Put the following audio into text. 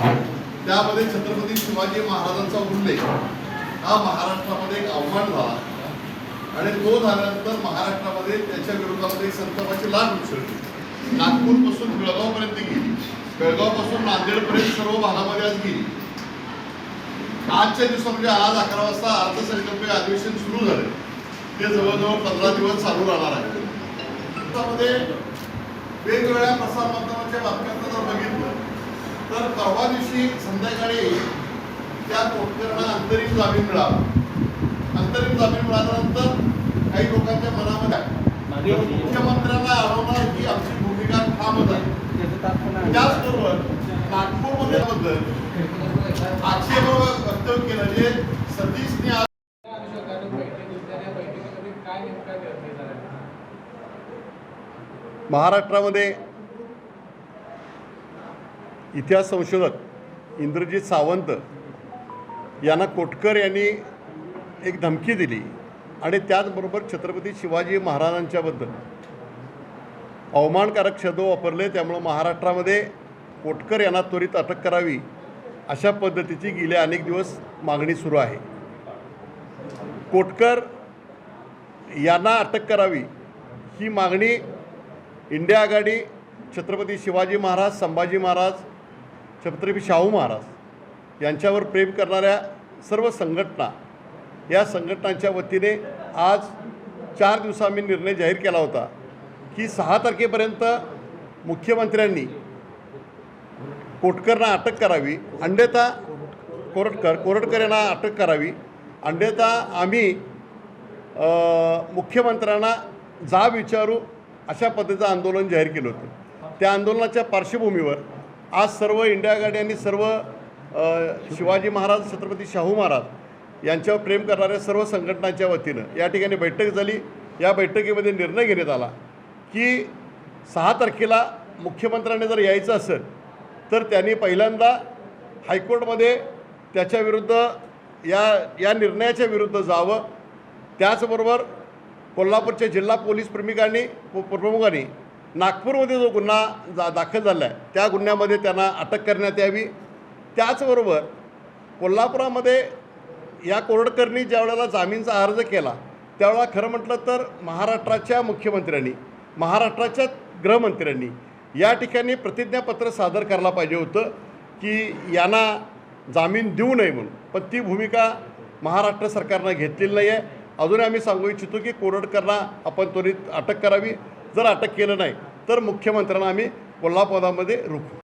त्यामध्ये छत्रपती शिवाजी महाराजांचा उल्लेख. हा महाराष्ट्रामध्ये एक आव्हान झाला. आणि तो झाल्यानंतर महाराष्ट्रामध्ये त्याच्या विरोधामध्ये संतापाची लाट उसळली. नागपूरपासून बेळगावपर्यंत गेली. बेळगावपासून नांदेडपर्यंत सर्व भागामध्ये आज गेली. आजच्या दिवसा म्हणजे आज अकरा वाजता अर्थसंकल्पीय अधिवेशन सुरू झाले ते जवळजवळ पंधरा दिवस चालू राहणार आहे. त्यामध्ये वेगवेगळ्या प्रसारमाध्यमांच्या बातम्यांना जर बघितलं तर परवा दिवशी संध्याकाळी त्या कोटकरांना अंतरिम जामीन मिळाला. अंतरिम जामीन मिळाल्यानंतर काही लोकांच्या मनामध्ये मुख्यमंत्र्यांना अडवणार ही आमची भूमिका ठामच आहे. त्याचबरोबर नागपूरमध्ये बद्दल आक्षेप वक्तव्य केलं जे सतीशने आज महाराष्ट्रामध्ये इतिहास संशोधक इंद्रजित सावंत यांना कोटकर यांनी एक धमकी दिली आणि त्याचबरोबर छत्रपती शिवाजी महाराजांच्याबद्दल अवमानकारक शब्द वापरले त्यामुळं महाराष्ट्रामध्ये कोटकर यांना त्वरित अटक करावी अशा पद्धतीची गेले अनेक दिवस मागणी सुरू आहे. कोटकर यांना अटक करावी ही मागणी इंडिया आघाडी छत्रपती शिवाजी महाराज संभाजी महाराज छत्रपती शाहू महाराज यांच्यावर प्रेम करणाऱ्या सर्व संघटना या संघटनांच्या वतीने आज चार दिवसा आम्ही निर्णय जाहीर केला होता की सहा तारखेपर्यंत मुख्यमंत्र्यांनी कोटकरना अटक करावी अंडेता कोरटकर कोरटकर यांना अटक करावी अंडेता आम्ही मुख्यमंत्र्यांना जाब विचारू अशा पद्धतीचं आंदोलन जाहीर केलं होतं. त्या आंदोलनाच्या पार्श्वभूमीवर आज सर्व इंडिया गार्ड आणि सर्व शिवाजी महाराज छत्रपती शाहू महाराज यांच्यावर प्रेम करणाऱ्या सर्व संघटनांच्या वतीनं या ठिकाणी बैठक झाली. या बैठकीमध्ये निर्णय घेण्यात आला की सहा तारखेला मुख्यमंत्र्यांनी जर यायचं असेल तर त्यांनी पहिल्यांदा हायकोर्टमध्ये त्याच्याविरुद्ध या या निर्णयाच्या विरुद्ध जावं. त्याचबरोबर कोल्हापूरच्या जिल्हा पोलीस प्रमुखांनी प्रमुखांनी नागपूरमध्ये जो गुन्हा जा दाखल झाला आहे त्या गुन्ह्यामध्ये त्यांना अटक करण्यात यावी. त्याचबरोबर कोल्हापुरामध्ये या कोरडकरनी ज्या वेळेला जामीनचा अर्ज केला त्यावेळेला खरं म्हटलं तर महाराष्ट्राच्या मुख्यमंत्र्यांनी महाराष्ट्राच्या गृहमंत्र्यांनी या ठिकाणी प्रतिज्ञापत्र सादर करायला पाहिजे होतं की यांना जामीन देऊ नये म्हणून. पण ती भूमिका महाराष्ट्र सरकारनं घेतलेली नाही आहे अजूनही आम्ही सांगू इच्छितो की कोरडकरना आपण त्वरित अटक करावी. जर अटक केलं नाही तर मुख्यमंत्र्यांना आम्ही कोल्हापुरामध्ये रोखू.